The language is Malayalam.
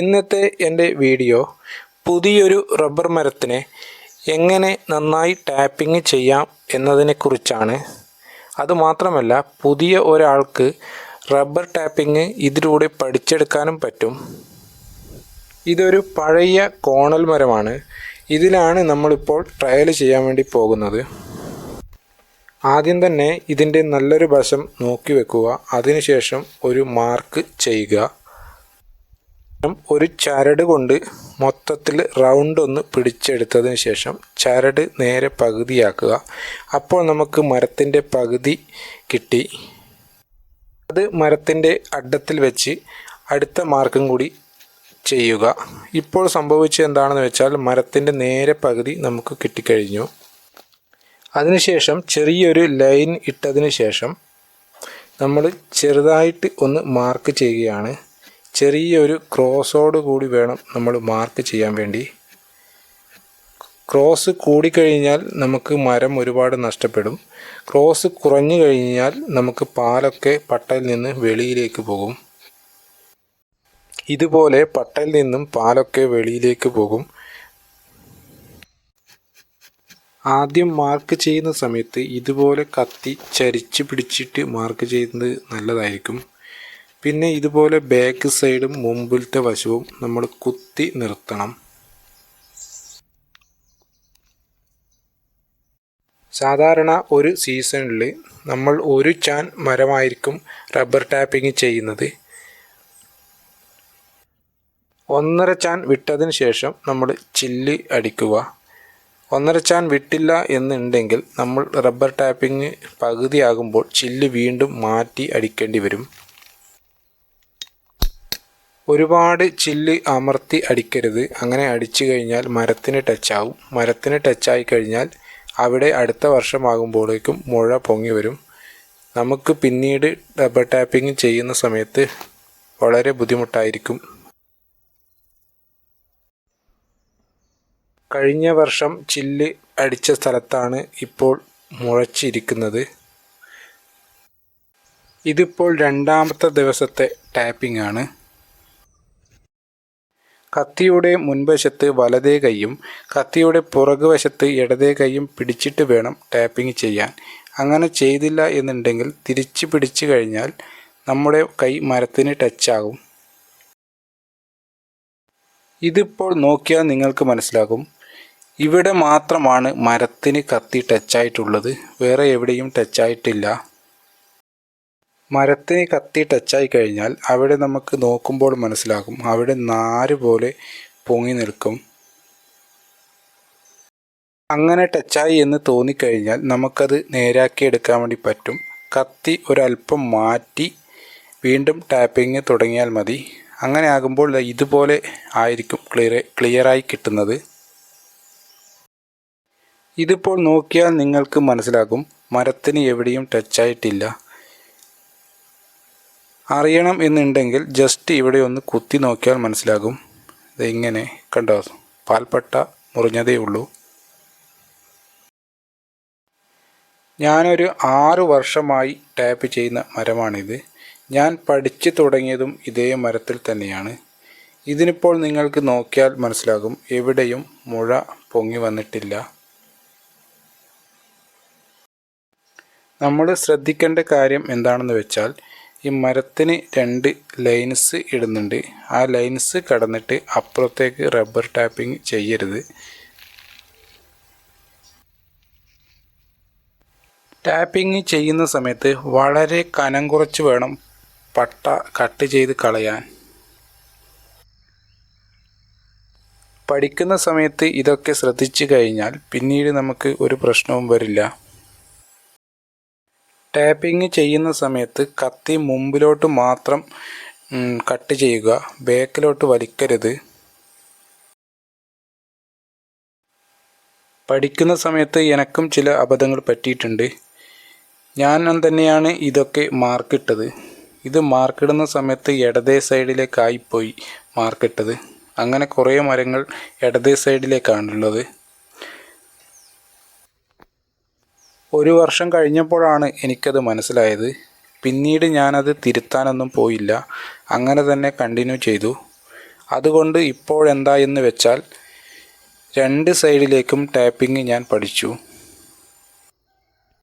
ഇന്നത്തെ എന്റെ വീഡിയോ പുതിയൊരു റബ്ബർ മരത്തിനെ എങ്ങനെ നന്നായി ടാപ്പിംഗ് ചെയ്യാം എന്നതിനെക്കുറിച്ചാണ്. അതുമാത്രമല്ല പുതിയ ഒരാൾക്ക് റബ്ബർ ടാപ്പിംഗ് ഇതിലൂടെ പഠിച്ചെടുക്കാനും പറ്റും. ഇതൊരു പഴയ കോണൽ മരമാണ്. ഇതിലാണ് നമ്മളിപ്പോൾ ട്രയൽ ചെയ്യാൻ വേണ്ടി പോകുന്നത്. ആദ്യം തന്നെ ഇതിന്റെ നല്ലൊരു വശം നോക്കി വെക്കുക. അതിനുശേഷം ഒരു മാർക്ക് ചെയ്യുക. ഒരു ചരട് കൊണ്ട് മൊത്തത്തിൽ റൗണ്ട് ഒന്ന് പിടിച്ചെടുത്തതിന് ശേഷം ചരട് നേരെ പകുതിയാക്കുക. അപ്പോൾ നമുക്ക് മരത്തിന്റെ പകുതി കിട്ടി. അത് മരത്തിന്റെ അഡത്തിൽ വെച്ച് അടുത്ത മാർക്കും കൂടി ചെയ്യുക. ഇപ്പോൾ സംഭവിച്ചത് എന്താണെന്ന് വെച്ചാൽ മരത്തിന്റെ നേരെ പകുതി നമുക്ക് കിട്ടിക്കഴിഞ്ഞു. അതിനുശേഷം ചെറിയൊരു ലൈൻ ഇട്ടതിന് ശേഷം നമ്മൾ ചെറുതായിട്ട് ഒന്ന് മാർക്ക് ചെയ്യുകയാണ്. ചെറിയൊരു ക്രോസോട് കൂടി വേണം നമ്മൾ മാർക്ക് ചെയ്യാൻ വേണ്ടി. ക്രോസ് കൂടിക്കഴിഞ്ഞാൽ നമുക്ക് മരം ഒരുപാട് നഷ്ടപ്പെടും. ക്രോസ് കുറഞ്ഞു കഴിഞ്ഞാൽ നമുക്ക് പാലൊക്കെ പട്ടയിൽ നിന്ന് വെളിയിലേക്ക് പോകും. ഇതുപോലെ പട്ടയിൽ നിന്നും പാലൊക്കെ വെളിയിലേക്ക് പോകും. ആദ്യം മാർക്ക് ചെയ്യുന്ന സമയത്ത് ഇതുപോലെ കത്തി ചരിച്ച് പിടിച്ചിട്ട് മാർക്ക് ചെയ്യുന്നത് നല്ലതായിരിക്കും. പിന്നെ ഇതുപോലെ ബാക്ക് സൈഡും മുമ്പിലത്തെ വശവും നമ്മൾ കുത്തി നിർത്തണം. സാധാരണ ഒരു സീസണിൽ നമ്മൾ ഒരു ചാൻ മരമായിരിക്കും റബ്ബർ ടാപ്പിംഗ് ചെയ്യുന്നത്. ഒന്നര ചാൻ വിട്ടതിന് ശേഷം നമ്മൾ ചില്ല് അടിക്കുക. ഒന്നര ചാൻ വിട്ടില്ല എന്നുണ്ടെങ്കിൽ നമ്മൾ റബ്ബർ ടാപ്പിംഗ് പകുതിയാകുമ്പോൾ ചില്ല് വീണ്ടും മാറ്റി അടിക്കേണ്ടി വരും. ഒരുപാട് ചില്ല് അമർത്തി അടിക്കരുത്. അങ്ങനെ അടിച്ചു കഴിഞ്ഞാൽ മരത്തിന് ടച്ചാവും. മരത്തിന് ടച്ചായി കഴിഞ്ഞാൽ അവിടെ അടുത്ത വർഷമാകുമ്പോഴേക്കും മുഴ പൊങ്ങി വരും. നമുക്ക് പിന്നീട് ഡബിൾ ടാപ്പിംഗ് ചെയ്യുന്ന സമയത്ത് വളരെ ബുദ്ധിമുട്ടായിരിക്കും. കഴിഞ്ഞ വർഷം ചില്ല് അടിച്ച സ്ഥലത്താണ് ഇപ്പോൾ മുഴച്ചിരിക്കുന്നത്. ഇതിപ്പോൾ രണ്ടാമത്തെ ദിവസത്തെ ടാപ്പിംഗ് ആണ്. കത്തിയുടെ മുൻവശത്ത് വലതേ കൈയും കത്തിയുടെ പുറകുവശത്ത് ഇടതേ കൈയും പിടിച്ചിട്ട് വേണം ടാപ്പിംഗ് ചെയ്യാൻ. അങ്ങനെ ചെയ്തില്ല എന്നുണ്ടെങ്കിൽ തിരിച്ച് പിടിച്ചു കഴിഞ്ഞാൽ നമ്മുടെ കൈ മരത്തിന് ടച്ചാകും ഇതിപ്പോൾ നോക്കിയാൽ നിങ്ങൾക്ക് മനസ്സിലാകും. ഇവിടെ മാത്രമാണ് മരത്തിന് കത്തി ടച്ചായിട്ടുള്ളത് വേറെ എവിടെയും ടച്ചായിട്ടില്ല മരത്തിന് കത്തി ടച്ചായി കഴിഞ്ഞാൽ അവിടെ നമുക്ക് നോക്കുമ്പോൾ മനസ്സിലാകും. അവിടെ നാര് പോലെ പൊങ്ങി നിൽക്കും. അങ്ങനെ ടച്ചായി എന്ന് തോന്നിക്കഴിഞ്ഞാൽ നമുക്കത് നേരാക്കി എടുക്കാൻ വേണ്ടി പറ്റും. കത്തി ഒരല്പം മാറ്റി വീണ്ടും ടാപ്പിങ് തുടങ്ങിയാൽ മതി. അങ്ങനെ ആകുമ്പോൾ ഇതുപോലെ ആയിരിക്കും ക്ലിയർ ക്ലിയറായി കിട്ടുന്നത്. ഇതിപ്പോൾ നോക്കിയാൽ നിങ്ങൾക്ക് മനസ്സിലാകും. മരത്തിന് എവിടെയും ടച്ചായിട്ടില്ല അറിയണം എന്നുണ്ടെങ്കിൽ ജസ്റ്റ് ഇവിടെ ഒന്ന് കുത്തി നോക്കിയാൽ മനസ്സിലാകും. ഇതെങ്ങനെ കണ്ടോ? പാൽപ്പട്ട മുറിഞ്ഞതേ ഉള്ളൂ. ഞാനൊരു ആറു വർഷമായി ടാപ്പ് ചെയ്യുന്ന മരമാണിത്. ഞാൻ പഠിച്ചു തുടങ്ങിയതും ഇതേ മരത്തിൽ തന്നെയാണ്. ഇതിനിപ്പോൾ നിങ്ങൾക്ക് നോക്കിയാൽ മനസ്സിലാകും. എവിടെയും മുഴ പൊങ്ങി വന്നിട്ടില്ല. നമ്മൾ ശ്രദ്ധിക്കേണ്ട കാര്യം എന്താണെന്ന് വെച്ചാൽ ഈ മരത്തിന് രണ്ട് ലൈൻസ് ഇടുന്നുണ്ട്. ആ ലൈൻസ് കടന്നിട്ട് അപ്പുറത്തേക്ക് റബ്ബർ ടാപ്പിംഗ് ചെയ്യരുത്. ടാപ്പിംഗ് ചെയ്യുന്ന സമയത്ത് വളരെ കനം കുറച്ച് വേണം പട്ട കട്ട് ചെയ്ത് കളയാൻ. പഠിക്കുന്ന സമയത്ത് ഇതൊക്കെ ശ്രദ്ധിച്ചു കഴിഞ്ഞാൽ പിന്നീട് നമുക്ക് ഒരു പ്രശ്നവും വരില്ല. ടാപ്പിംഗ് ചെയ്യുന്ന സമയത്ത് കത്തി മുമ്പിലോട്ട് മാത്രം കട്ട് ചെയ്യുക. ബേക്കിലോട്ട് വലിക്കരുത്. പഠിക്കുന്ന സമയത്ത് എനക്കും ചില അബദ്ധങ്ങൾ പറ്റിയിട്ടുണ്ട്. ഞാൻ തന്നെയാണ് ഇതൊക്കെ മാർക്കിട്ടത്. ഇത് മാർക്കിടുന്ന സമയത്ത് ഇടതേ സൈഡിലേക്കായിപ്പോയി മാർക്കിട്ടത്. അങ്ങനെ കുറേ മരങ്ങൾ ഇടതേ സൈഡിലേക്കാണുള്ളത്. ഒരു വർഷം കഴിഞ്ഞപ്പോഴാണ് എനിക്കത് മനസ്സിലായത്. പിന്നീട് ഞാനത് തിരുത്താനൊന്നും പോയില്ല. അങ്ങനെ തന്നെ കണ്ടിന്യൂ ചെയ്തു. അതുകൊണ്ട് ഇപ്പോഴെന്താ എന്ന് വെച്ചാൽ രണ്ട് സൈഡിലേക്കും ടാപ്പിംഗ് ഞാൻ പഠിച്ചു.